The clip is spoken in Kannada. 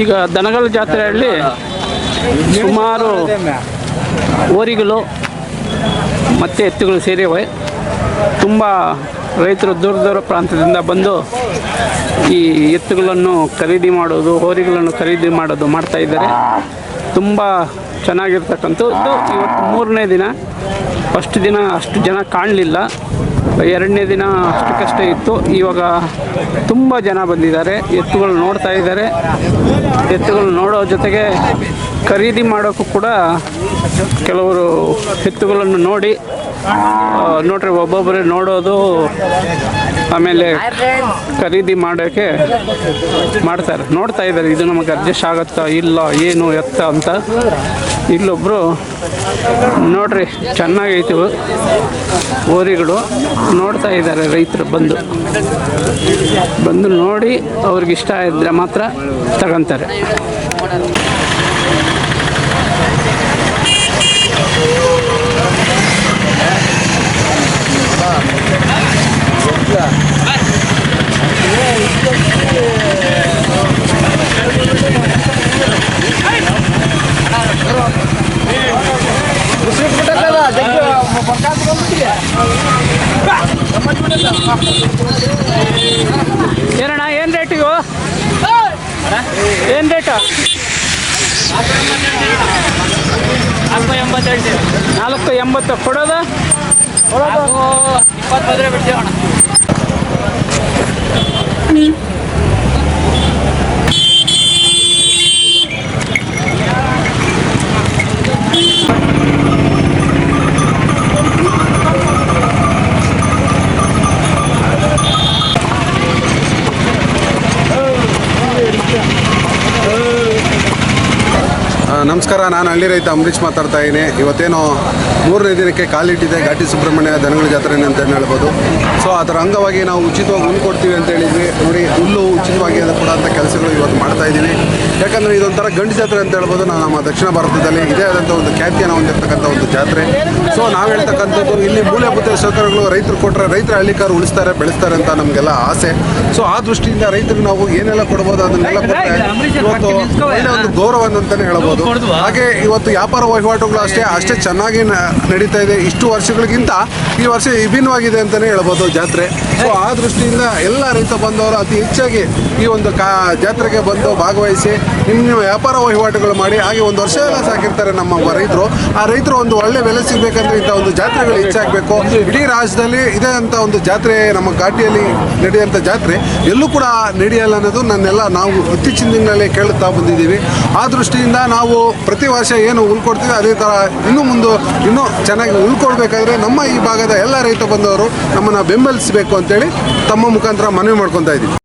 ಈಗ ದನಗಳ ಜಾತ್ರೆಯಲ್ಲಿ ಸುಮಾರು ಓರಿಗಳು ಮತ್ತು ಎತ್ತುಗಳು ಸೇರಿವೆ. ತುಂಬ ರೈತರು ದೂರ ದೂರ ಪ್ರಾಂತ್ಯದಿಂದ ಬಂದು ಈ ಎತ್ತುಗಳನ್ನು ಖರೀದಿ ಮಾಡೋದು ಹೋರಿಗಳನ್ನು ಖರೀದಿ ಮಾಡೋದು ಮಾಡ್ತಾ ಇದ್ದಾರೆ. ತುಂಬ ಚೆನ್ನಾಗಿರ್ತಕ್ಕಂಥದ್ದು. ಇವತ್ತು ಮೂರನೇ ದಿನ. ಫಸ್ಟ್ ದಿನ ಅಷ್ಟು ಜನ ಕಾಣಲಿಲ್ಲ. ಎರಡನೇ ದಿನ ಅಷ್ಟಕ್ಕಷ್ಟೇ ಇತ್ತು. ಇವಾಗ ತುಂಬ ಜನ ಬಂದಿದ್ದಾರೆ. ಎತ್ತುಗಳು ನೋಡ್ತಾ ಇದ್ದಾರೆ. ಎತ್ತುಗಳು ನೋಡೋ ಜೊತೆಗೆ ಖರೀದಿ ಮಾಡೋಕ್ಕೂ ಕೂಡ ಕೆಲವರು ಎತ್ತುಗಳನ್ನು ನೋಡಿ ನೋಡ್ರಿ ಒಬ್ಬೊಬ್ಬರೇ ನೋಡೋದು, ಆಮೇಲೆ ಖರೀದಿ ಮಾಡೋಕ್ಕೆ ಮಾಡ್ತಾರೆ. ನೋಡ್ತಾ ಇದ್ದಾರೆ, ಇದು ನಮಗೆ ಅಡ್ಜಸ್ಟ್ ಆಗುತ್ತಾ ಇಲ್ಲ, ಏನು ಎತ್ತ ಅಂತ. ಇಲ್ಲೊಬ್ಬರು ನೋಡ್ರಿ ಚೆನ್ನಾಗೈತಿ ಓರಿಗಳು ನೋಡ್ತಾ ಇದ್ದಾರೆ, ರೈತರು ಬಂದು. ಬಂದು ನೋಡಿ ಅವ್ರಿಗೆ ಇಷ್ಟ ಇದ್ದರೆ ಮಾತ್ರ ತಗೊಂತಾರೆ. ಏನಣ್ಣ ಏನು ರೇಟ್ ಇವು? ಏನು ರೇಟು ನಾಲ್ಕು ಎಂಬತ್ತು. ಕೊಡೋದು? ಇಪ್ಪತ್ತು ಬಂದರೆ ನಮಸ್ಕಾರ ನಾನು ಹಳ್ಳಿ ರೈತ ಅಂಬರೀಶ್ ಮಾತಾಡ್ತಾ ಇದ್ದೀನಿ. ಇವತ್ತೇನು ಮೂರನೇ ದಿನಕ್ಕೆ ಕಾಲಿಟ್ಟಿದೆ ಘಾಟಿ ಸುಬ್ರಹ್ಮಣ್ಯ ದನಗಳ ಜಾತ್ರೆ ಅಂತ ಹೇಳ್ಬೋದು. ಸೊ ಅದರ ಅಂಗವಾಗಿ ನಾವು ಉಚಿತವಾಗಿ ಹುಲ್ಲು ಕೊಡ್ತೀವಿ ಅಂತ ಹೇಳಿದ್ವಿ. ನೋಡಿ ಹುಲ್ಲು ಉಚಿತವಾಗಿ ಅದು ಕೊಡೋಂಥ ಕೆಲಸಗಳು ಇವತ್ತು ಮಾಡ್ತಾ ಇದ್ದೀವಿ ಯಾಕಂದರೆ ಇದೊಂಥರ ಗಂಡು ಜಾತ್ರೆ ಅಂತ ಹೇಳ್ಬೋದು. ನಾವು ನಮ್ಮ ದಕ್ಷಿಣ ಭಾರತದಲ್ಲಿ ಇದೇ ಆದಂಥ ಒಂದು ಖ್ಯಾತಿಯನ್ನು ಹೊಂದಿರತಕ್ಕಂಥ ಒಂದು ಜಾತ್ರೆ. ಸೊ ನಾವು ಹೇಳ್ತಕ್ಕಂಥದ್ದು ಇಲ್ಲಿ ಮೂಲಭೂತ ಸೌಕರ್ಯಗಳು ರೈತರು ಕೊಟ್ಟರೆ ರೈತರ ಹಳ್ಳಿಕಾರು ಉಳಿಸ್ತಾರೆ ಬೆಳೆಸ್ತಾರೆ ಅಂತ ನಮಗೆಲ್ಲ ಆಸೆ. ಸೊ ಆ ದೃಷ್ಟಿಯಿಂದ ರೈತರಿಗೆ ನಾವು ಏನೆಲ್ಲ ಕೊಡ್ಬೋದು ಅದನ್ನೆಲ್ಲ ಕೊಟ್ಟರೆ ಇವತ್ತು ಒಳ್ಳೆ ಒಂದು ಗೌರವ ಅಂತಲೇ ಹೇಳ್ಬೋದು. ಹಾಗೆ ಇವತ್ತು ವ್ಯಾಪಾರ ವಹಿವಾಟುಗಳು ಅಷ್ಟೇ ಅಷ್ಟೇ ಚೆನ್ನಾಗಿ ನಡೀತಾ ಇದೆ. ಇಷ್ಟು ವರ್ಷಗಳಿಗಿಂತ ಈ ವರ್ಷ ವಿಭಿನ್ನವಾಗಿದೆ ಅಂತಲೇ ಹೇಳ್ಬೋದು ಜಾತ್ರೆ. ಸೊ ಆ ದೃಷ್ಟಿಯಿಂದ ಎಲ್ಲ ರೈತ ಬಂದವರು ಅತಿ ಹೆಚ್ಚಾಗಿ ಈ ಒಂದು ಕಾ, ಜಾತ್ರೆಗೆ ಬಂದು ಭಾಗವಹಿಸಿ ನಿಮ್ಮ ನಿಮ್ಮ ವ್ಯಾಪಾರ ವಹಿವಾಟುಗಳು ಮಾಡಿ, ಹಾಗೆ ಒಂದು ವರ್ಷ ಎಲ್ಲ ಸಾಕಿರ್ತಾರೆ ನಮ್ಮ ರೈತರು. ಆ ರೈತರು ಒಂದು ಒಳ್ಳೆ ಬೆಲೆ ಸಿಗಬೇಕಂದ್ರೆ ಇಂಥ ಒಂದು ಜಾತ್ರೆಗಳು ಹೆಚ್ಚಾಗಬೇಕು. ಇಡೀ ರಾಜ್ಯದಲ್ಲಿ ಇದೇ ಅಂತ ಒಂದು ಜಾತ್ರೆ ನಮ್ಮ ಘಾಟಿಯಲ್ಲಿ ನಡೆಯುವಂಥ ಜಾತ್ರೆ, ಎಲ್ಲೂ ಕೂಡ ನಡೆಯಲ್ಲ ಅನ್ನೋದು ನನ್ನೆಲ್ಲ ನಾವು ಇತ್ತೀಚಿನ ದಿನಗಳಲ್ಲಿ ಕೇಳುತ್ತಾ ಬಂದಿದ್ದೀವಿ. ಆ ದೃಷ್ಟಿಯಿಂದ ನಾವು ಪ್ರತಿ ವರ್ಷ ಏನು ಉಳ್ಕೊಡ್ತೀವಿ ಅದೇ ಥರ ಇನ್ನೂ ಮುಂದೆ ಇನ್ನೂ ಚೆನ್ನಾಗಿ ಉಳ್ಕೊಡ್ಬೇಕಾದ್ರೆ ನಮ್ಮ ಈ ಭಾಗದ ಎಲ್ಲ ರೈತ ಬಂದವರು ನಮ್ಮನ್ನು ಬೆಂಬಲಿಸಬೇಕು ಅಂತೇಳಿ ತಮ್ಮ ಮುಖಾಂತರ ಮನವಿ ಮಾಡ್ಕೊತಾ ಇದ್ದೀವಿ